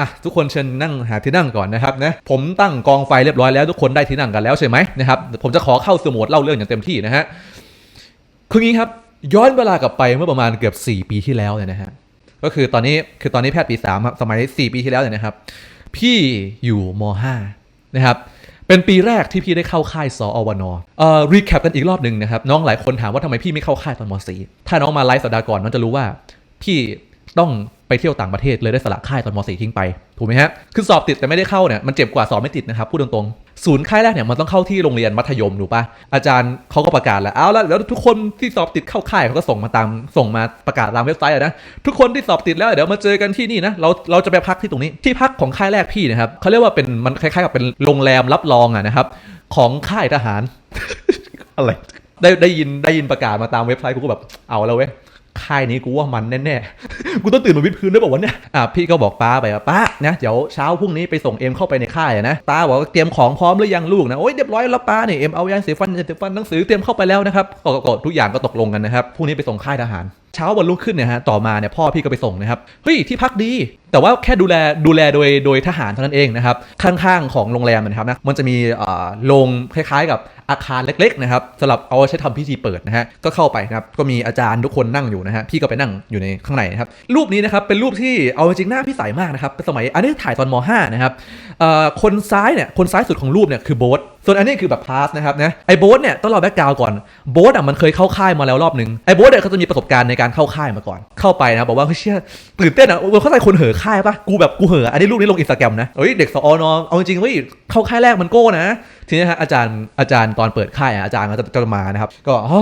อะทุกคนเชิญนั่งหาที่นั่งก่อนนะครับนะผมตั้งกองไฟเรียบร้อยแล้วทุกคนได้ที่นั่งกันแล้วใช่ไหมนะครับผมจะขอเข้าสมุดเล่าเรื่องอย่างเต็มที่นะฮะคืองี้ครับย้อนเวลากลับไปเมื่อประมาณเกือบ 4 ปีที่แล้วเนี่ยนะฮะก็คือตอนนี้คือตอนนี้แพทย์ปี3ครับสมัย 4 ปีที่แล้วเนี่ยนะครับ พี่อยู่ม .5 นะครับเป็นปีแรกที่พี่ได้เข้าค่ายสอวนเอ่อรีแคปกันอีกรอบหนึ่งนะครับน้องหลายคนถามว่าทำไมพี่ไม่เข้าค่ายตอนม .4 ถ้าน้องมาไลฟ์สัปดาห์ก่อนน้องจะรู้ว่าพี่ต้อง ไปเที่ยวต่างประเทศเลยได้สละค่ายตอนม .4 ทิ้งไปถูกไหมฮะคือสอบติดแต่ไม่ได้เข้าเนี่ยมันเจ็บกว่าสอบไม่ติดนะครับพูดตรงๆศูนย์ค่ายแรกเนี่ยมันต้องเข้าที่โรงเรียนมัธยมถูกปะอาจารย์เขาก็ประกาศแล้วเอาแล้วแล้วทุกคนที่สอบติดเข้าค่ายเขาก็ส่งมาตามส่งมาประกาศตามเว็บไซต์นะทุกคนที่สอบติดแล้วเดี๋ยวมาเจอกันที่นี่นะเราเราจะไปพักที่ตรงนี้ที่พักของค่ายแรกพี่นะครับเขาเรียกว่าเป็นมันคล้ายๆกับเป็นโรงแรมรับรองอะนะครับของค่ายทหารอะไรได้ได้ยินได้ยินประกาศมาตามเว็บไซต์กูก็แบบเอาแล้วเว้ย ค่ายนี้กูว่ามันแน่ๆ กูต้องตื่นมาวิดพื้นด้วยบอกว่าเนี่ย อะพี่ก็บอกป้าไปว่าป้านะเดี๋ยวเช้าพรุ่งนี้ไปส่งเอ็มเข้าไปในค่ายนะป้าบอกว่าเตรียมของพร้อมหรือยังลูกนะโอ้ยเรียบร้อยแล้วป้าเนี่ยเอ็มเอายางสีฟันเสีฟันหนังสือเตรียมเข้าไปแล้วนะครับก็ก็ก็ทุกอย่างก็ตกลงกันนะครับพรุ่งนี้ไปส่งค่ายทหาร เช้าวันรุ่งขึ้นเนี่ยฮะต่อมาเนี่ยพ่อพี่ก็ไปส่งนะครับเฮ้ยที่พักดีแต่ว่าแค่ดูแลดูแลโดยโดยทหารเท่านั้นเองนะครับ ข้างๆของโรงแรมนะครับนะมันจะมีโรงคล้ายๆ กับอาคารเล็กๆนะครับสำหรับเอาใช้ทำพิธีเปิดนะฮะก็เข้าไปนะครับก็มีอาจารย์ทุกคนนั่งอยู่นะฮะพี่ก็ไปนั่งอยู่ในข้างในนะครับรูปนี้นะครับเป็นรูปที่เอาจริงหน้าพี่ใสมากนะครับเป็นสมัยอันนี้ถ่ายตอนม .5 นะครับคนซ้ายเนี่ยคนซ้ายสุดของรูปเนี่ยคือโบ๊ท ส่วนอันนี้คือแบบพาสนะครับนะไอ้โบ๊ทเนี่ยต้องราแบ็กกราวก่อนโบ๊ทอะมันเคยเข้าค่ายมาแล้วรอบหนึ่งไอ้โบ๊ทเนี่ยเขาจะมีประสบการณ์ในการเข้าค่ายมาก่อน เข้าไปนะบอกว่าเฮ้ยเชี่ยตื่นเต้นอะเออเข้าใจคนเห่อค่ายปะกูแบบกูเห่ออันนี้รูปนี้ลงอินสตาแกรมนะเฮ้ยเด็กสอนอเอาจริงเฮ้ยเข้าค่ายแรกมันโก้นะ ทีนี้ฮะอาจารย์อาจารย์ตอนเปิดค่ายอะอาจารย์ก็จะจะมานะครับก็อ๋อ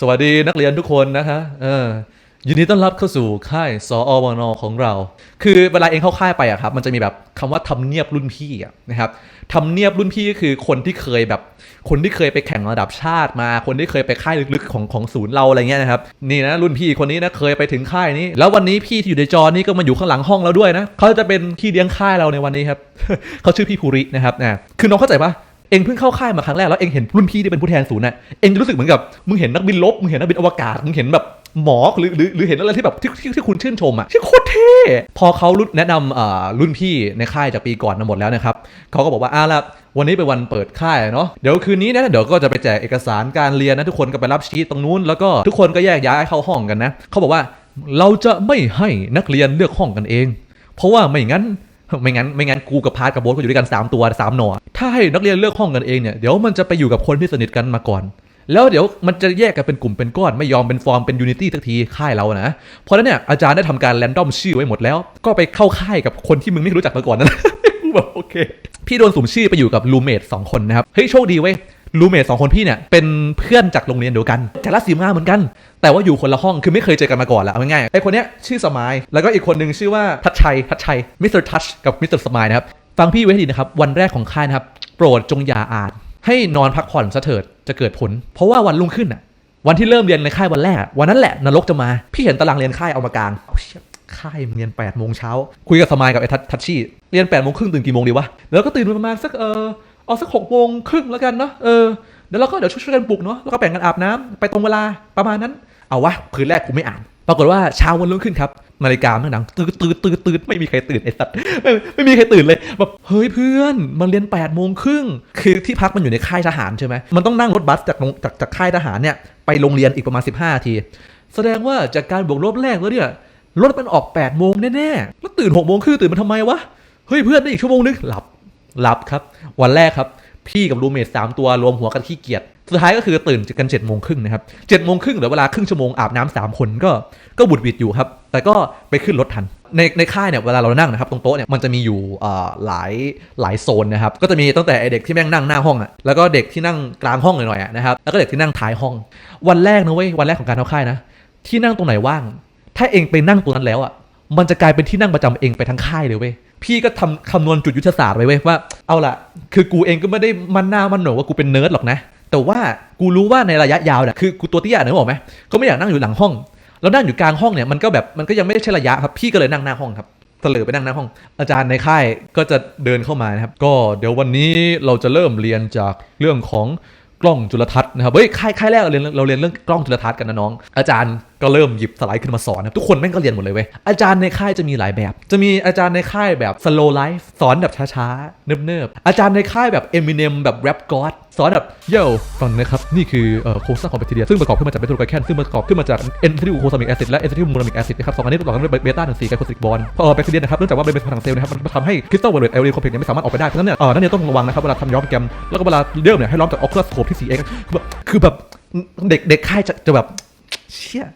สวัสดีนักเรียนทุกคนนะคะเออ ยินดีต้อนรับเข้าสู่ค่ายสอวนอของเรา คือเวลาเองเข้าค่ายไปอะครับ มันจะมีแบบคำว่าทำเนียบรุ่นพี่อะนะครับทำเนียบรุ่นพี่ก็คือคนที่เคยแบบ คนที่เคยไปแข่งระดับชาติมา คนที่เคยไปค่ายลึกๆของของศูนย์เราอะไรเงี้ยนะครับ นี่นะรุ่นพี่คนนี้นะเคยไปถึงค่ายนี้ แล้ววันนี้พี่ที่อยู่ในจอนี่ก็มาอยู่ข้างหลังห้องเราด้วยนะ เขาจะเป็นพี่เลี้ยงค่ายเราในวันนี้ครับ เขาชื่อพี่ภูรินะครับนะคือน้องเข้าใจปะเองเพิ่งเข้าค่ายมาครั้งแรกแล้วเองเห็นรุ่นพี่ที่เป็นผู้แทนศูนย์น่ะเองจะรู้สึกเหมือนกับมึงเห็นนักบินลบมึงเห็นนักบินอวกาศมึงเห็นแบบ หมอหรือหรือหรือเห็นอะไรที่แบบที่ที่ที่คุณชื่นชมอะที่โคตรเท่พอเขารุ่นแนะนำอ่ารุ่นพี่ในค่ายจากปีก่อนมาหมดแล้วนะครับเขาก็บอกว่าอ่าละวันนี้เป็นวันเปิดค่ายเนาะเดี๋ยวคืนนี้นะเดี๋ยวก็จะไปแจกเอกสารการเรียนนะทุกคนก็ไปรับชีตตรงนู้นแล้วก็ทุกคนก็แยกย้ายเข้าห้องกันนะเขาบอกว่าเราจะไม่ให้นักเรียนเลือกห้องกันเอง เพราะว่าไม่งั้นไม่งั้นไม่งั้นกูกับพาร์ทกับโบ๊ทก็อยู่ด้วยกัน 3 ตัว3หนอถ้าให้นักเรียนเลือกห้องกันเองเนี่ยเดี๋ยวมันจะไปอยู่กับคนที่สนิทกันมาก่อน แล้วเดี๋ยวมันจะแยกกันเป็นกลุ่มเป็นก้อนไม่ยอมเป็นฟอร์มเป็นยูนิตี้สักทีค่ายเรานะ เพราะนั้นเนี่ยอาจารย์ได้ทำการแรนดอมชื่อไว้หมดแล้ว ก็ไปเข้าค่ายกับคนที่มึงไม่รู้จักมาก่อนนั่นแหละกูแบบโอเค พี่โดนสุ่มชื่อไปอยู่กับรูเมทสองคนนะครับ เฮ้ยโชคดีเว้ยรูเมทสองคนพี่เนี่ยเป็นเพื่อนจากโรงเรียนเดียวกันจากรัสซีมาเหมือนกัน แต่ว่าอยู่คนละห้องคือไม่เคยเจอกันมาก่อนละเอาง่ายๆไอคนเนี้ยชื่อสมายแล้วก็อีกคนหนึ่งชื่อว่าทัชชัยทัชชัยมิสเตอร์ทัชกับมิสเตอร์สมายนะครับฟังพี่ไว้ดีนะครับวันแรกของค่ายนะครับโปรดจงอย่าอ่าน ให้นอนพักผ่อนซะเถิดจะเกิดผล เพราะว่าวันรุ่งขึ้นอะ วันที่เริ่มเรียนในค่ายวันแรก วันนั้นแหละนรกจะมา พี่เห็นตารางเรียนค่ายเอามากลางเอาเชี่ยค่ายเรียน8ปดโมงเช้าคุยกับสมายกับไอ้ทัชชี่เรียน8ปดโมงครึ่งตื่นกี่โมงดีวะแล้วก็ตื่นประมาณสักเออเอาสักหกโมงครึ่งแล้วกันเนาะเออเดี๋ยวเราก็เดี๋ยวช่วยกันปลุกเนาะแล้วก็แบ่งกันอาบน้ำไปตรงเวลาประมาณนั้น เอาวะคืนแรกกูไม่อ่าน ปรากฏว่าเช้าวันรุ่งขึ้นครับนาฬิกามันดังตื่นตื่นตื่นตื่นไม่มีใครตื่นไอ้สัตว์ไม่ไม่มีใครตื่นเลยแบบเฮ้ยเพื่อนมันเรียน8ปดโมงครึ่งคือที่พักมันอยู่ในค่ายทหารใช่ไหมมันต้องนั่งรถบัสจากจากจากค่ายทหารเนี่ยไปโรงเรียนอีกประมาณ 15นาที แสดงว่าจากการบวกลบแรกแล้วเนี่ยรถมันออก8ปดโมงแน่ๆแล้วตื่น6กโมงครึ่งตื่นมาทำไมวะเฮ้ยเพื่อนได้อีกชั่วโมงนึงหลับหลับครับ วันแรกครับ พี่กับรูเมทสามตัวรวมหัวกันขี้เกียจ สุดท้ายก็คือตื่นกันเจ็ดโมงครึ่งนะครับเจ็ดโมงครึ่งเหลือเวลาครึ่งชั่วโมงอาบน้ำสามคนก็ก็บุดหวิดอยู่ครับ แต่ก็ไปขึ้นรถทัน ในในค่ายเนี่ยเวลาเรานั่งนะครับตรงโต๊ะเนี่ยมันจะมีอยู่หลายหลายโซนนะครับก็จะมีตั้งแต่เด็กที่แม่งนั่งหน้าห้องอะแล้วก็เด็กที่นั่งกลางห้องหน่อยๆนะครับแล้วก็เด็กที่นั่งท้ายห้อง วันแรกนะเว้ยวันแรกของการเข้าค่ายนะ ที่นั่งตรงไหนว่าง ถ้าเองไปนั่งตรงนั้นแล้วอะมันจะกลายเป็นที่นั่งประจำเองไปทั้งค่ายเลยเว้ยพี่ก็ทำคำนวณจุดยุทธศาสตร์ไว้เว้ยว่าเอาล่ะ คือกูเองก็ไม่ได้มันหน้ามันหนว่ากูเป็นเนิร์ดหรอกนะ แต่ว่ากูรู้ว่าในระยะยาวเนี่ยคือกูตัวเตี้ยนึกอกไหมก็ไม่อยากนั่งอยู่หลังห้อง แล้วนั่งอยู่กลางห้องเนี่ยมันก็แบบมันก็ยังไม่ได้ใช่ระยะครับพี่ก็เลยนั่งหน้าห้องครับเสลอไปนั่งหน้าห้อง อาจารย์ในค่ายก็จะเดินเข้ามานะครับ ก็เดี๋ยววันนี้เราจะเริ่มเรียนจากเรื่องของกล้องจุลทรรศน์นะครับ เฮ้ย ค่ายค่ายแรกเราเรียนเราเรียนเรื่องกล้องจุลทรรศน์กันนะน้อง อาจารย์ก็เริ่มหยิบสไลด์ขึ้นมาสอนนะทุกคนแม่งก็เรียนหมดเลยเว้ย อาจารย์ในค่ายจะมีหลายแบบ จะมีอาจารย์ในค่ายแบบ slow life สอนแบบช้าๆ เนิบๆ อาจารย์ในค่ายแบบ Eminem แบบ rap god สอนแบบเย่ฟังนะครับ นี่คือโครงสร้างของแบคทีเรีย ซึ่งประกอบขึ้นมาจากเบต้าไกลแคนซึ่งประกอบขึ้นมาจากเอนซิลิโคซามิกแอซิดและเอนซิลิโมนามิกแอซิดนะครับสองอันนี้ประกอบกันด้วยเบต้าหนึ่งสี่ไกลโคซิกบอลพอแบคทีเรียนะครับเนื่องจากว่าเป็นผนังเซลล์นะครับมันทำให้คริสตัลเวลเลตเอลเรคอมเพล็กซ์เนี่ยไม่สามารถออกไปได้เพราะฉะนั้นเนี่ยนั่นเนี่ยต้องระวังนะครับเวลาทำย้อมแกมแล้วก็เวลาเริ่มเนี่ยให้ล้อมจากออคูลัสโคปที่ 4x คือแบบคือแบบเด็กเด็กค่ายจะแบบเชี่ย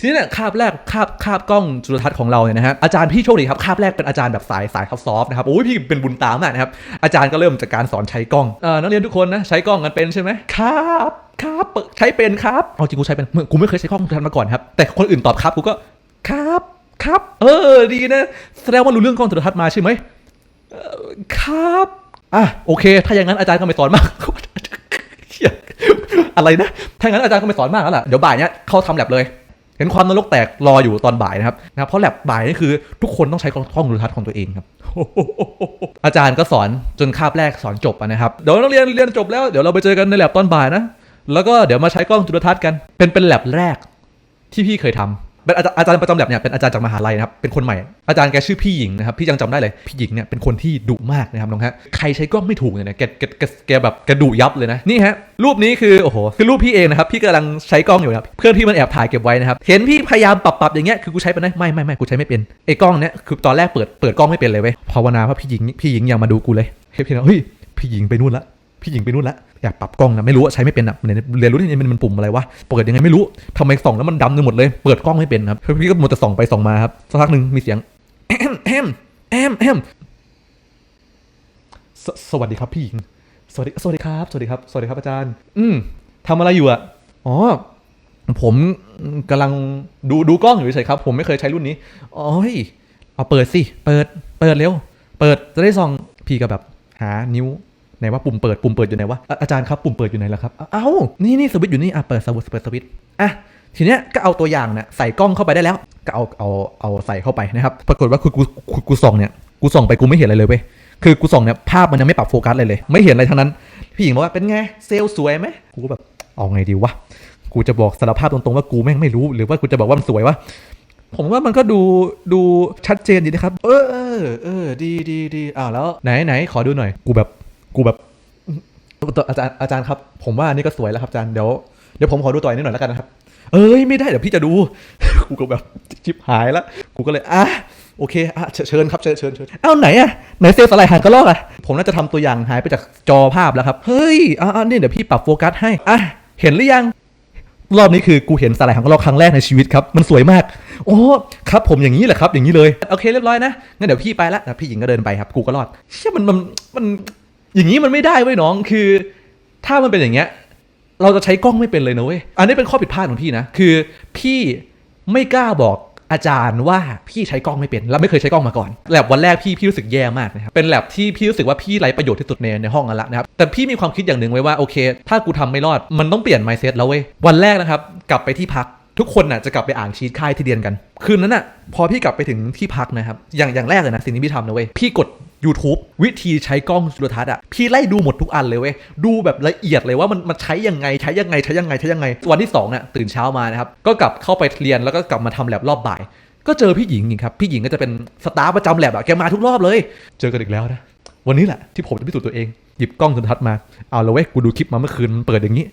ทีนี้เนี่ยคาบแรกคาบคาบกล้องจุลทรรศน์ของเราเนี่ยนะฮะอาจารย์พี่โชคดีครับคาบแรกเป็นอาจารย์แบบสายสายซอฟนะครับโอ้ยพี่เป็นบุญตามากนะครับอาจารย์ก็เริ่มจากการสอนใช้กล้องเออนักเรียนทุกคนนะใช้กล้องกันเป็นใช่ไหมครับครับใช้เป็นครับเอาจริงกูใช้เป็นเมื่อกูไม่เคยใช้กล้องจุลทรรศน์มาก่อนครับแต่คนอื่นตอบครับกูก็ครับครับเออดีนะแสดงว่ารู้เรื่องกล้องจุลทรรศน์มาใช่ไหมครับอะโอเค ถ้าอย่างนั้นอาจารย์ก็ไม่สอนมากอะไรนะถ้าอย่างนั้นอาจารย์ก็ไม่สอนมากแล้วล่ะเดี๋ยวบ่ายเนี้ยเข้าทำแลบเลย เห็นความนรกแตกรออยู่ตอนบ่ายนะครับนะครับเพราะแลบบ่ายนี่คือทุกคนต้องใช้กล้องดูทัศน์ของตัวเองครับอาจารย์ก็สอนจนคาบแรกสอนจบนะครับเดี๋ยวนักเรียนเรียนจบแล้วเดี๋ยวเราไปเจอกันในแลบตอนบ่ายนะแล้วก็เดี๋ยวมาใช้กล้องจุลทรรศน์กันเป็นเป็นแลบแรกที่พี่เคยทำ เป็นอาจารย์อาจารย์ประจำแลบเนี่ยเป็นอาจารย์จากมหาลัยนะครับเป็นคนใหม่อาจารย์แกชื่อพี่หญิงนะครับพี่ยังจำได้เลยพี่หญิงเนี่ยเป็นคนที่ดุมากนะครับน้องฮะใครใช้กล้องไม่ถูกเนี่ยนะแกแกแกแกแบบแกดุยับเลยนะนี่ฮะรูปนี้คือโอ้โหคือรูปพี่เองนะครับพี่กำลังใช้กล้องอยู่นะครับเพื่อนพี่มันแอบถ่ายเก็บไว้นะครับเห็นพี่พยายามปรับปรับอย่างเงี้ยคือกูใช้เป็นไหมไม่ไม่ไม่กูใช้ไม่เป็นไอ้กล้องเนี่ยคือตอนแรกเปิดเปิดกล้องไม่เป็นเลยเว้ยภาวนาว่าพี่หญิงพี่หญิงยังมาดูกูเลยเฮ้ยพี่นะเฮ้ยพี่หญิงไปนู่นละ พี่หญิงไปนู่นละอยากปรับกล้องนะไม่รู้ว่าใช้ไม่เป็นอะเรียนรู้ที่มันมันปุ่มอะไรวะเปิดยังไงไม่รู้ทำไมส่องแล้วมันดำไปหมดเลย เปิดกล้องไม่เป็นครับพี่ก็มัวแต่ส่องไปส่องมาครับสักพักหนึ่งมีเสียงแอมแอมแอมแอมสสวัสดีครับพี่หญิงสวัสดีสวัสดีครับสวัสดีครับสวัสดีครับอาจารย์ อืมทำอะไรอยู่อะอ๋อผมกำลังดูดูกล้องอยู่เฉยครับ ผมไม่เคยใช้รุ่นนี้อ๋อยเอาเปิดสิเปิดเปิดเร็ว เปิดจะได้ส่องพี่ก็แบบหานิ้ว ไหนว่าปุ่มเปิดปุ่มเปิดอยู่ไหนวะอาจารย์ครับปุ่มเปิดอยู่ไหนล่ะครับเอ้านี่นี่สวิตช์อยู่นี่อะเปิดสวิตช์เปิดสวิตช์อะทีเนี้ยก็เอาตัวอย่างเนี่ยใส่กล้องเข้าไปได้แล้ว ก็เอาเอาเอาใส่เข้าไปนะครับ ปรากฏว่าคือกูกูกูส่องเนี่ยกูส่องไปกูไม่เห็นอะไรเลยเว้ยคือกูส่องเนี่ยภาพมันยังไม่ปรับโฟกัสเลยเลย ไม่เห็นอะไรทั้งนั้น พี่หญิงบอกว่าเป็นไงเซลสวยไหมกูก็แบบเอาไงดีวะกูจะบอกสารภาพตรงๆว่ากูแม่งไม่รู้หรือว่ากูจะบอกว่ามันสวยวะผมว่ามันก็ดูดูชัดเจนดีนะครับ เออเออเออดีดีดีอ้าวแล้วไหนไหนขอดูหน่อย กูแบบ กูแบบอาจารย์อาจารย์ครับ ผมว่าอันนี่ก็สวยแล้วครับอาจารย์เดี๋ยวเดี๋ยวผมขอดูต่อยนิดหน่อยแล้วกันนะครับ เอ้ยไม่ได้เดี๋ยวพี่จะดู กูก็แบบชิบหายล้วกูก็เลยอะโอเคอะเชิญครับเชิญเชิญเชิญเอ้าไหนอะไหนเซลสไลด์หายกระลอกอะผมน่าจะทำตัวอย่างหายไปจากจอภาพแล้วครับ เฮ้ยอะอะนี่เดี๋ยวพี่ปรับโฟกัสให้อะเห็นหรือยังรอบนี้คือกูเห็นสไลด์ของเราครั้งแรกในชีวิตครับ มันสวยมาก โอ้ ครับผมอย่างนี้แหละครับ อย่างนี้เลย โอเคเรียบร้อยนะ งั้นเดี๋ยวพี่ไปละอะพี่หญิงก็เดินไปครับ กูก็รอด เชื่อมันมันมัน อย่างนี้มันไม่ได้เว้ยน้องคือ ถ้ามันเป็นอย่างเงี้ย เราจะใช้กล้องไม่เป็นเลยนะเว้ยอันนี้เป็นข้อผิดพลาดของพี่นะคือพี่ไม่กล้าบอกอาจารย์ว่าพี่ใช้กล้องไม่เป็นและไม่เคยใช้กล้องมาก่อนแลบวันแรกพี่พี่รู้สึกแย่มากนะครับเป็นแลบที่พี่รู้สึกว่าพี่ไร้ประโยชน์ที่สุดในในห้องนั้นละนะครับแต่พี่มีความคิดอย่างหนึ่งไว้ว่าโอเค ถ้ากูทำไม่รอดมันต้องเปลี่ยน mindset แล้วเว้ยวันแรกนะครับกลับไปที่พักทุกคนน่ะจะกลับไปอ่านชีตค่ายที่เรียนกัน คืนนั้นน่ะพอพี่กลับไปถึงที่พักนะครับอย่างอย่างแรกเลยนะสิ่งที่พี่ทำนะเว้ยพี่กด YouTube วิธีใช้กล้องจุลทรรศน์อะพี่ไล่ดูหมดทุกอันเลยเว้ยดูแบบละเอียดเลยว่ามันมันใช้ยังไงใช้ยังไงใช้ยังไงใช้ยังไง วันที่2เนี่ยตื่นเช้ามานะครับก็กลับเข้าไปเรียนแล้วก็กลับมาทำแลบรอบบ่าย ก็เจอพี่หญิงอีกครับพี่หญิงก็จะเป็นสตาฟประจำแลบอะแกมาทุกรอบเลย เจอกันอีกแล้วนะวันนี้แหละที่ผมจะพิสูจน์ตัวเองหยิบกล้องจุลทรรศน์มาเอาลยเว้ยกูดูคลิปมาเมื่อคืนมันเปิดอย่างนี้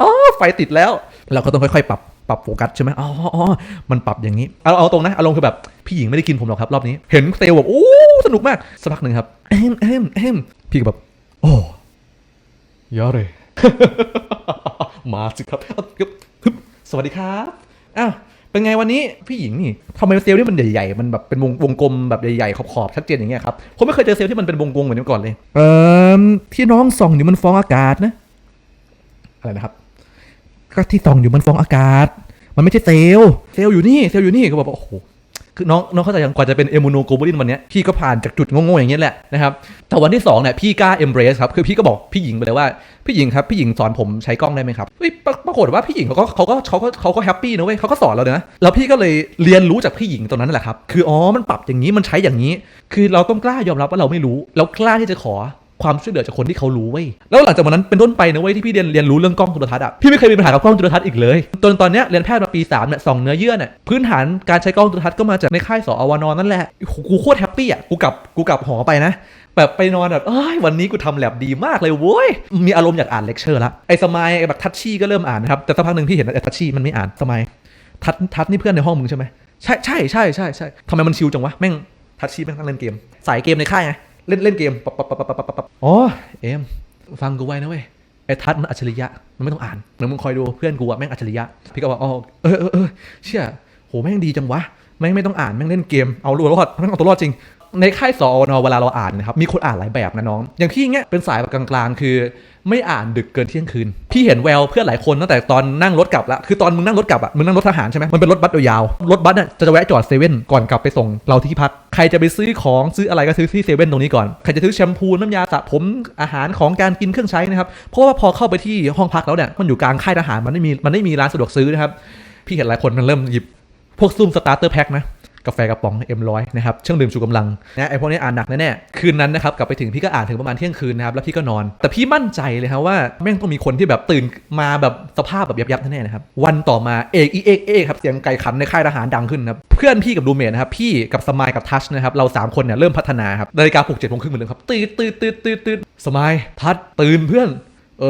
อ๋อไฟติดแล้ว เราก็ต้องค่อยๆ ปรับปรับโฟกัสใช่ไหมอ๋ออ๋อมันปรับอย่างนี้ เอาเอาตรงนะ อารมณ์คือแบบ พี่หญิงไม่ได้กินผมหรอกครับรอบนี้ เห็นเซลแบบโอ้ สนุกมากสักพักหนึ่งครับเอมเอมเอมพี่ก็แบบโอ้ยอดเลยมาสิครับเอาฮึบฮึบสวัสดีครับอ้าวเป็นไงวันนี้พี่หญิงนี่ทำไมเซลล์นี่มันใหญ่ๆมันแบบเป็นวงวงกลมแบบใหญ่ๆขอบๆชัดเจนอย่างเงี้ยครับผมไม่เคยเจอเซลล์ที่มันเป็นวงกลมเหมือนนี้มาก่อนเลย เอ่อที่น้องส่องอยู่มันฟองอากาศนะอะไรนะครับ ก็ที่ส่องอยู่มันฟองอากาศ มันไม่ใช่เซลล์เซลล์อยู่นี่เซลล์อยู่นี่ก็บอกว่าโอ้โห คือน้องน้องเข้าใจยังกว่าจะเป็นเอมูโนโกลบูลินวันนี้พี่ก็ผ่านจากจุดโง่ๆอย่างเงี้ยแหละนะครับแต่วันที่สองเนี่ยพี่กล้าเอมเบรสครับคือพี่ก็บอกพี่หญิงไปเลยว่าพี่หญิงครับพี่หญิงสอนผมใช้กล้องได้ไหมครับเฮ้ยปรากฏว่าพี่หญิงเขาก็เขาก็เขาก็เขาก็แฮปปี้นะเว้ยเขาก็สอนเราเนะแล้วพี่ก็เลยเรียนรู้จากพี่หญิงตรงนั้นแหละครับคืออ๋อมันปรับอย่างนี้มันใช้อย่างนี้ คือเราต้องกล้ายอมรับว่าเราไม่รู้แล้วกล้าที่จะขอ ความช่วยเหลือจากคนที่เขารู้เว้ยแล้วหลังจากวันนั้นเป็นต้นไปนะเว้ยที่พี่เรียนเรียนรู้เรื่องกล้องโทรทัศน์อะพี่ไม่เคยมีปัญหากับกล้องโทรทัศน์อีกเลยจนตอนเนี้ยเรียนแพทย์มาปีสามเนี่ยสองเนื้อเยื่อเนี่ยพื้นฐานการใช้กล้องโทรทัศน์ก็มาจากในค่ายสอวนนั่นแหละกูโคตรแฮปปี้อะกูกลับกูกลับหอไปนะแบบไปนอนแบบเอ้ยวันนี้กูทำแลบดีมากเลยเว้ย มีอารมณ์อยากอ่านเลคเชอร์ละไอ้สมัยไอ้แบบทัชชี่ก็เริ่มอ่านนะครับ แต่สักพักหนึ่งพี่เห็นไอ้ทัชชี่มันไม่อ่านสมัยทัชทัชนี่เพื่อนในห้องมึงใช่ไหมใช่ใช่ใช่ใช่ใช่ทำไมมันชิลจังวะ แม่งทัชชี่แม่งนั่งเล่นเกม สายเกมในค่ายไง เล่นเล่นเกมปั๊บปั๊บปั๊บปั๊บปั๊บปั๊บอ๋อเอ็มฟังกูไว้นะเว้ยไอ้ทัศมันอัจฉริยะมันไม่ต้องอ่านเดี๋ยวมึงคอยดูเพื่อนกูอะแม่งอัจฉริยะพี่ก็บอกอ๋อเออเออเออเชี่ยโหแม่งดีจังวะแม่งไม่ต้องอ่านแม่งเล่นเกมเอาตัวรอดแม่งเอาตัวรอดจริง ในค่ายสอนอเวลาเราอ่านนะครับมีคนอ่านหลายแบบนะน้อง อย่างพี่เงี้ยเป็นสายแบบกลางๆ คือ ไม่อ่านดึกเกินเที่ยงคืน พี่เห็นแววเพื่อนหลายคนตั้งแต่ตอนนั่งรถกลับละคือตอนมึงนั่งรถกลับอะมึงนั่งรถทหารใช่ไหมมันเป็นรถบัสยาวรถบัสเนี่ยจะแวะจอดเซเว่นก่อนกลับไปส่งเราที่พักใครจะไปซื้อของซื้ออะไรก็ซื้อที่เซเว่นตรงนี้ก่อนใครจะซื้อแชมพูน้ำยาสระผมอาหารของการกินเครื่องใช้นะครับเพราะว่าพอเข้าไปที่ห้องพักแล้วเนี่ยมันอยู่กลางค่ายทหารมันไม่มีมันไม่มีร้านสะดวกซื้อนะครับพี่เห็นหลายคนมันเริ่มหยิบพวกซุ่มสตาร์เตอร์แพ็คนะ กาแฟกระป๋อง M100 นะครับเครื่องดื่มชูกำลังนะไอพวกนี้อ่านหนักแน่ๆคืนนั้นนะครับกลับไปถึงพี่ก็อ่านถึงประมาณเที่ยงคืนนะครับแล้วพี่ก็นอน แต่พี่มั่นใจเลยครับว่าแม่งต้องมีคนที่แบบตื่นมาแบบสภาพแบบยับๆแน่ๆนะครับวันต่อมาเอกอีเอกเอกครับเสียงไก่ขันในค่ายทหารดังขึ้นครับเพื่อนพี่กับรูเมทนะครับพี่กับสมายกับทัชนะครับเราสามคนเนี่ยเริ่มพัฒนาครับนาฬิกาปลุกเจ็ดโมงครึ่งเหมือนเดิมครับตื่นตื่นตื่นตื่นตื่นสมายทัชตื่นเพื่อนเอ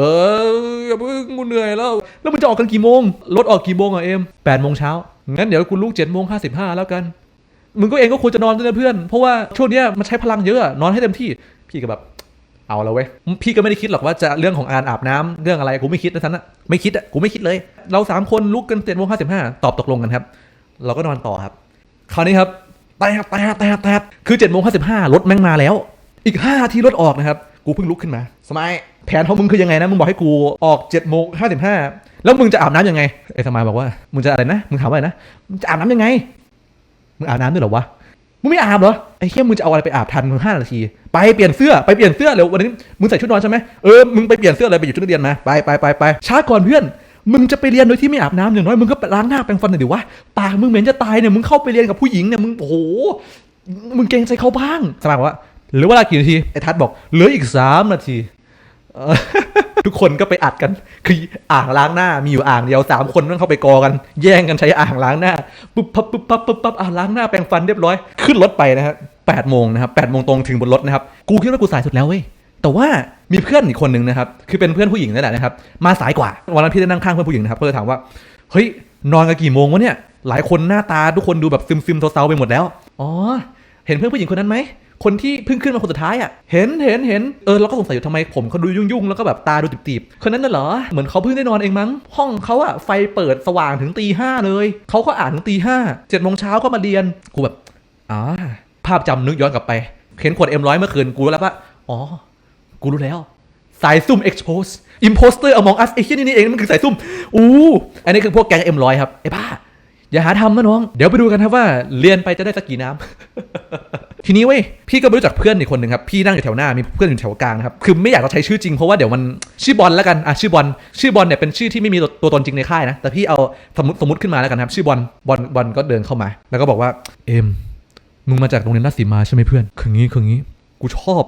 ออย่าเพิ่งกูเหนื่อยแล้ว แล้วมันจะออกกันกี่โมง รถออกกี่โมงอะเอ็มแปดโมงเช้างั้นเดี๋ยวกูลุกเจ็ดโมงห้าสิบห้าแล้วกัน มึงก็เองก็ควรจะนอนด้วยนะเพื่อน เพราะว่าช่วงเนี้ยมันใช้พลังเยอะอะนอนให้เต็มที่ พี่ก็แบบเอาแล้วเว้ย พี่ก็ไม่ได้คิดหรอกว่าจะเรื่องของการอาบน้ำเรื่องอะไรกูไม่คิดนะท่านนะไม่คิดอะกูไม่คิดเลย เราสามคนลุกกันเจ็ดโมงห้าสิบห้าตอบตกลงกันครับ เราก็นอนต่อครับ คราวนี้ครับแตะแตะแตะแตะคือ7จ็ดโมงห้าสิบห้ารถแม่งมาแล้ว อีก5้าทีรถออกนะครับ กูเพิ่งลุกขึ้นมา สมัยแผนของมึงคือยังไงนะ มึงบอกให้กูออก7จ็ดโมงห้าสิบห้าแล้วมึงจะอาบน้ำยังไงไอ้สมัยบอกว่า มึงจะอะไรนะ มึงถามว่าอะไรนะ มึงจะอาบน้ำยังไง มึงอาบน้ำด้วยเหรอวะมึงไม่อาบเหรอไอ้เหี้ยมึงจะเอาอะไรไปอาบทันมึงห้านาที ไปเปลี่ยนเสื้อไปเปลี่ยนเสื้อเร็ววันนี้มึงใส่ชุดนอนใช่ไหมเออมึงไปเปลี่ยนเสื้อเลยไปอยู่ชุดนักเรียนมาไปไปไปไปช้าก่อนเพื่อนมึงจะไปเรียนโดยที่ไม่อาบน้ำอย่างน้อยมึงก็ไปล้างหน้าแปรงฟันหน่อยดิวะปากมึงเหม็นจะตายเนี่ยมึงเข้าไปเรียนกับผู้หญิงเนี่ยมึงโอ้โหมึงเกรงใจเขาบ้างสมัยบอกว่าเหลือเวลากี่นาทีไอ้ทัศน์บอกเหลืออีกสามนาที ทุกคนก็ไปอัดกัน คืออ่างล้างหน้ามีอยู่อ่างเดียวสามคนต้องเข้าไปกอกัน แย่งกันใช้อ่างล้างหน้าปุ๊บปั๊บปุ๊บปั๊บปุ๊บปั๊บอ่างล้างหน้าแปรงฟันเรียบร้อย ขึ้นรถไปนะครับแปดโมงนะครับแปดโมงตรงถึงบนรถนะครับ กูคิดว่ากูสายสุดแล้วเว้ยแต่ว่ามีเพื่อนอีกคนหนึ่งนะครับ คือเป็นเพื่อนผู้หญิงนั่นแหละนะครับ มาสายกว่า วันนั้นพี่ได้นั่งข้างเพื่อนผู้หญิงนะครับก็เลยถามว่า เฮ้ย นอนกันกี่โมงวะเนี่ย หลายคนหน้าตาทุกคนดูแบบซึมซึมเศร้าๆไปหมดแล้ว อ๋อ เห็นเพื่อนผู้หญิงคนนั้นไหม คนที่เพิ่งขึ้นมาคนสุดท้ายอะเห็นเห็นเห็นเออเราก็สงสัยอยู่ทำไมผมเขาดูยุ่งๆแล้วก็แบบตาดูตีบๆคนนั้นน่ะเหรอเหมือนเขาเพิ่งได้นอนเองมั้ง ห้องเขาอะไฟเปิดสว่างถึงตีห้าเลยเขาก็อ่านถึงตีห้าเจ็ดโมงเช้าก็มาเรียนกูแบบอ๋อภาพจำนึกย้อนกลับไปเห็นขวดเอ็มร้อยเมื่อคืนกูแล้วว่าอ๋อกูรู้แล้วสายซุ่ม expose imposter among us ไอ้เหี้ยนี่นี่เองมันคือสายซุ่มอู้อันนี้คือพวกแก๊งเอ็มร้อยครับไอ้บ้าอย่าหาทำนะน้อง เดี๋ยวไปดูกันครับว่าเรียนไปจะได้สักกี่น้ำ ทีนี้เว้ยพี่ก็ไปรู้จักเพื่อนอีกคนหนึ่งครับพี่นั่งอยู่แถวหน้ามีเพื่อนอยู่แถวกลางนะครับคือไม่อยากจะใช้ชื่อจริงเพราะว่าเดี๋ยวมันชื่อบอลแล้วกันอะชื่อบอลชื่อบอลเนี่ยเป็นชื่อที่ไม่มีตัวตัวตนจริงในค่ายนะแต่พี่เอาสมมติสมมติขึ้นมาแล้วกันครับชื่อบอลบอลบอลก็เดินเข้ามา แล้วก็บอกว่าเอ็มมึงมาจากโรงเรียนราชสีมาใช่ไหมเพื่อนคืองี้คืองี้กูชอบ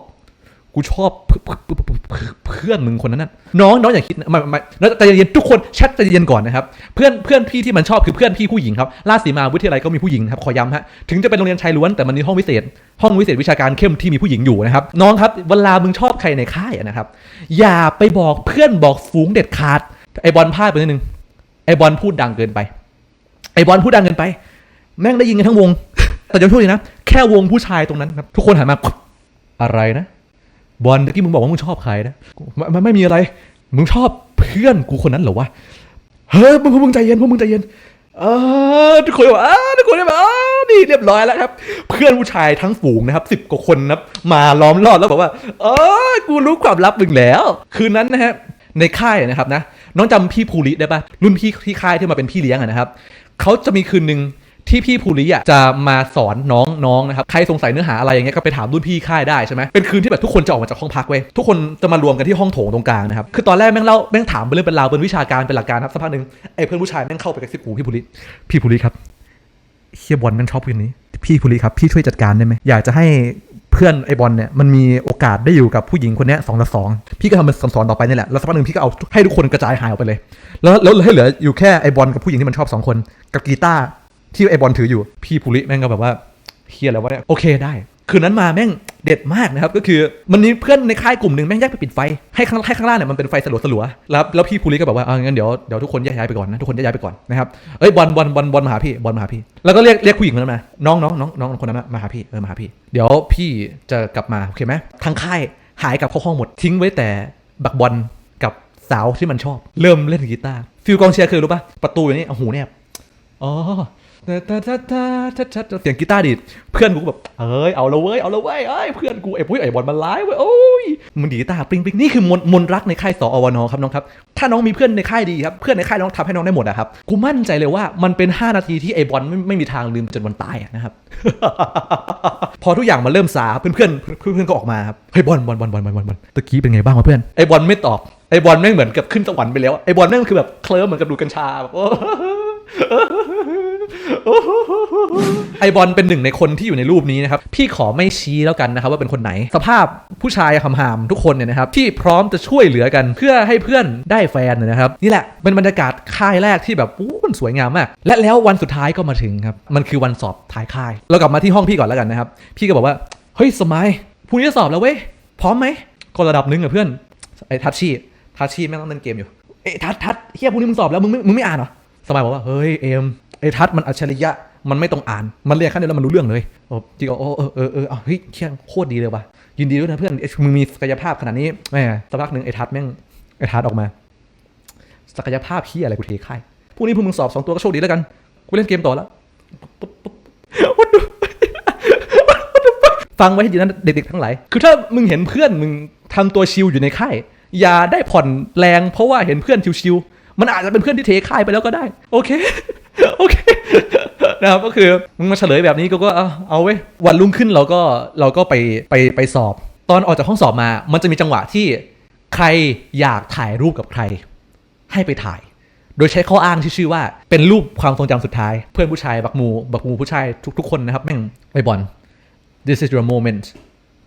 กูชอบเพื่อนมึงคนนั้นน่ะน้องน้องอย่าคิดไมาไม่แล้วใจเย็นทุกคนแชทใจเย็นก่อนนะครับเพื่อนเพื่อนพี่ที่มันชอบคือเพื่อนพี่ผู้หญิงครับราชสีมาวิทยาลัยก็มีผู้หญิงครับขอย้ำฮะถึงจะเป็นโรงเรียนชายล้วนแต่มันมีห้องวิเศษ ห้องวิเศษวิชาการเข้มที่มีผู้หญิงอยู่นะครับน้องครับเวลามึงชอบใครในค่ายนะครับอย่าไปบอกเพื่อนบอกฝูงเด็ดขาดไอบอลพลาดไปนิดนึงไอบอลพูดดังเกินไป ไอบอลพูดดังเกินไป แม่งได้ยินกันทั้งวง แต่จะพูดเลยนะ แค่วงผู้ชายตรงนั้นครับ ทุกคนหันมา อะไรนะ บอลเมื่อกี้มึงบอกว่ามึงชอบใครนะม่ไไม่มีอะไร มึงชอบเพื่อนกูคนนั้นเหรอวะเฮ้ยมึงพวกมึงใจเย็นพวกมึงใจเย็นเออทุกคนแบบอ้าทุกคนแบบอ้านี่เรียบร้อยแล้วครับ เพื่อนผู้ชายทั้งฝูงนะครับสิบกว่าคนนะครับมาล้อมรอบแล้วบอกว่า เออกูรู้ความลับมึงแล้ว คืนนั้นนะฮะในค่ายนะครับนะน้องจำพี่ภูริได้ปะรุ่นพี่ที่ค่ายที่มาเป็นพี่เลี้ยงนะครับเขาจะมีคืนหนึ่ง ที่พี่ภูริอะจะมาสอนน้องๆนะครับใครสงสัยเนื้อหาอะไรอย่างเงี้ยก็ไปถามรุ่นพี่ค่ายได้ใช่ไหมเป็นคืนที่แบบทุกคนจะออกมาจากห้องพักเว้ยทุกคนจะมารวมกันที่ห้องโถงตรงกลางนะครับคือตอนแรกแม่งเล่าแม่งถามเป็นเรื่องเป็นราวเป็นวิชาการเป็นหลักการครับสักพักหนึ่งไอ้เพื่อนผู้ชายแม่งเข้าไปกระซิบหูพี่ภูริพี่ภูริครับเฮียบอลแม่งชอบคนนี้ พี่ภูริครับพี่ช่วยจัดการได้ไหมอยากจะให้เพื่อนไอบอลเนี่ยมันมีโอกาสได้อยู่กับผู้หญิงคนนี้สองต่อสองพี่ก็ทำเป็นสอนต่อไปนี่แหละแล้วสักพักหนึ่งพี่ก็เอาให้ทุกคนกระจายหายออกไปเลย แล้วแล้วให้เหลืออยู่แค่ไอบอลกับผู้หญิงที่มันชอบสองคน กับกีตาร์ ที่ไอบอลถืออยู่พี่ภูริแม่งก็แบบว่าเฮียแล้ววะเนี่ยโอเคได้ คืนนั้นมาแม่งเด็ดมากนะครับก็คือมันมีเพื่อนในค่ายกลุ่มหนึ่งแม่งแยกไปปิดไฟให้ข้างให้ข้างล่างเนี่ยมันเป็นไฟสลัวสลัวแล้วแล้วพี่ภูริก็แบบว่าเอางั้นเดี๋ยวเดี๋ยวทุกคนแยกย้ายไปก่อนนะทุกคนแยกย้ายไปก่อนนะครับเอ้ยบอลบอลบอลบอลมาหาพี่บอลมาหาพี่ แล้วก็เรียกเรียกผู้หญิงคนนั้นมาน้องน้องน้องน้องคนนั้นมามาหาพี่เออมาหาพี่ เดี๋ยวพี่จะกลับมาโอเคไหมทางค่ายหายกลับเข้าห้องหมดทิ้งไว้แต่บักบอลกับสาวที่มันชอบ เริ่มเล่นกีตาร์ฟิลกองเชียร์คือรู้ปะประตูอย่างนี้เอาหูเนี่ยอ๋อ ตาตาตาตาตาตาตาเสียงกีตาร์ดีดเพื่อนกูแบบเอ้ยเอาละเว้ยเอาละเว้ยเอ้ยเพื่อนกูไอ้ปุ้ยไอ้บอลมันร้ายเว้ยโอ้ยมันดีกีตาร์ปริงปริงนี่คือมนมนรักในค่ายสอวนครับน้องครับถ้าน้องมีเพื่อนในค่ายดีครับเพื่อนในค่ายน้องทำให้น้องได้หมดอะครับกูมั่นใจเลยว่ามันเป็น 5 นาทีที่ไอ้บอลไม่ไม่มีทางลืมจนวันตายนะครับพอทุกอย่างมันเริ่มซาเพื่อนเพื่อนเพื่อนก็ออกมาครับเฮ้ยบอลบอลบอลบอลบอลบอลตะกี้เป็นไงบ้างวะเพื่อนไอ้บอลไม่ตอบไอ้บอลแม่งเหมือนกับขึ้นสวรรค์ไปแล้วไอ้บอลแม่งคือแบบเคลิ้มเหมือนกับดูกัญชาแบบ ไอบอลเป็นหนึ่งในคนที่อยู่ในรูปนี้นะครับ พี่ขอไม่ชี้แล้วกันนะครับว่าเป็นคนไหน สภาพผู้ชายหำๆทุกคนเนี่ยนะครับ ที่พร้อมจะช่วยเหลือกันเพื่อให้เพื่อนได้แฟนเนยนะครับ นี่แหละเป็นบรรยากาศค่ายแรกที่แบบอู้มันสวยงามมาก และแล้ววันสุดท้ายก็มาถึงครับ มันคือวันสอบท้ายค่าย เรากลับมาที่ห้องพี่ก่อนแล้วกันนะครับ พี่ก็บอกว่า เฮ้ยสมัยพรุ่งนี้จะสอบแล้วเว้ย พร้อมไหมก็ระดับหนึงอะเพื่อน ไอ้ทัชชี่ทัชชี่แม่งต้องเล่นเกมอยู่ เอ้ทัดทัดเฮียพรุ่งนี้มึงสอบแล้วมึงไม่มึงไม่อ่านเหรอ สมัยบอกว่า เฮ้ยเอ็ม ไอ้ทัดมันอัจฉริยะ มันไม่ต้องอ่าน มันเรียนแค่นี้แล้วมันรู้เรื่องเลยโอ้จริงเหรอโอ้เออเออเออเอาเฮ้ยเชี่ยโคตรดีเลยว่ะยินดีด้วยนะเพื่อนเอ้ยมึงมีศักยภาพขนาดนี้แม่สักพักหนึ่งไอ้ทัดแม่งไอ้ทัดออกมา ศักยภาพเฮียอะไรกูเทค่ายพรุ่งนี้พวกมึงสอบสองตัวก็โชคดีแล้วกันกูเล่นเกมต่อแล้วปุ๊บปุ๊บ What the- ฟังไว้ให้ดีนะเด็กๆทั้งหลาย คือถ้ามึงเห็นเพื่อนมึงทำตัวชิลอยู่ในค่าย อย่าได้ผ่อนแรงเพราะว่าเห็นเพื่อนชิวๆ มันอาจจะเป็นเพื่อนที่เทค่ายไปแล้วก็ได้ โอเค โอเคนะครับก็คือมึงมาเฉลยแบบนี้ก็ก็เอาเอาเว้ยวันรุ่งขึ้นเราก็เราก็ไปไปไปสอบ ตอนออกจากห้องสอบมา มันจะมีจังหวะที่ใครอยากถ่ายรูปกับใคร ให้ไปถ่าย โดยใช้ข้ออ้างที่ชื่อว่าเป็นรูปความทรงจำสุดท้าย เพื่อนผู้ชายบักมูบักมูผู้ชายทุกๆคนนะครับแม่งไอบอล this is your moment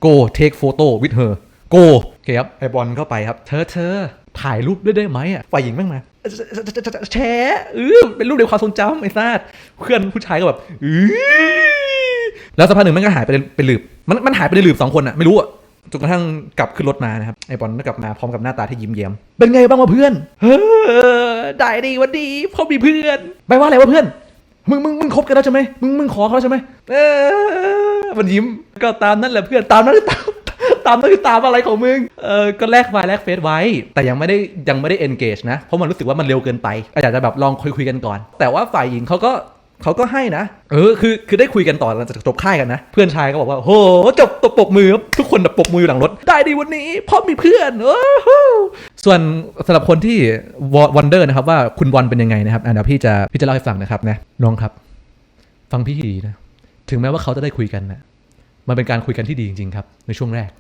go take photo with her go โอเคครับไอบอลเข้าไปครับ เธอเธอถ่ายรูปด้วยได้ไหมอะฝ่ายหญิงแม่งมา แชร์เออเป็นรูปในความทรงจำไอ้ซาดเพื่อนผู้ชายก็แบบอือแล้วสักพักหนึ่งมันก็หายไปเป็นหลืบมันมันหายไปในหลืบสองคนอะไม่รู้อะจนกระทั่งกลับขึ้นรถมานะครับไอบอลก็กลับมาพร้อมกับหน้าตาที่ยิ้มแย้มเป็นไงบ้างวะเพื่อนเฮ้อได้ดีวันดีเพราะมีเพื่อนแปว่าอะไรวะเพื่อนมึงมึงมึงคบกันแล้วใช่ไหมมึงมึงขอเขาแล้วใช่ไหมเออมันยิ้มก็ตามนั่นแหละเพื่อนตามนั้นหรือตาม ตามนั่นคือตามอะไรของมึง เออก็แลกไฟล์แลกเฟซไว้ แต่ยังไม่ได้ยังไม่ได้ engage นะ เพราะมันรู้สึกว่ามันเร็วเกินไปอยากจะแบบลองคุยคุยกันก่อน แต่ว่าฝ่ายหญิงเขาก็เขาก็ให้นะ เออ คือ คือได้คุยกันต่อหลังจากจบค่ายกันนะ เพื่อนชายก็บอกว่า โห จบตบปบมือ ทุกคนแบบปบมืออยู่หลังรถ ได้ดีวันนี้ เพราะมีเพื่อนโอ้โหส่วนสำหรับคนที่วันเดอร์นะครับว่าคุณบอลเป็นยังไงนะครับเดี๋ยวพี่จะ พี่จะเล่าให้ฟังนะครับนะ น้องครับ ฟังพี่ห้ดีนะ ถึงแม้ว่าเขาจะได้คุยกันนะมันเป็นการคุยกันที่ดีจริงๆครับ ในช่วงแรก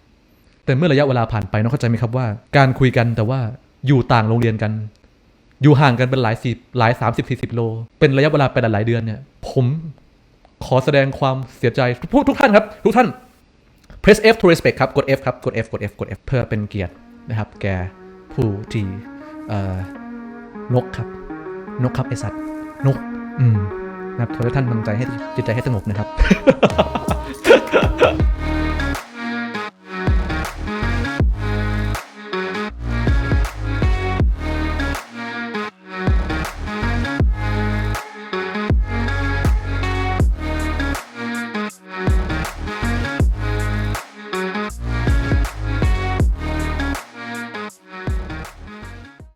แต่เมื่อระยะเวลาผ่านไปน้องเข้าใจไหมครับว่า การคุยกันแต่ว่าอยู่ต่างโรงเรียนกัน อยู่ห่างกันเป็นหลายสิบหลายสามสิบสี่สิบโล เป็นระยะเวลาเป็นหลายเดือนเนี่ย ผมขอแสดงความเสียใจทุกทุกท่านครับ ทุกท่าน press F to respect ครับ กด F ครับ กด F กด F กด F เพื่อเป็นเกียรตินะครับ แกผู้ที่นกครับ นกครับไอสัตว์ นก อืมนะครับขอให้ท่านทำใจให้จิตใจให้สงบนะครับ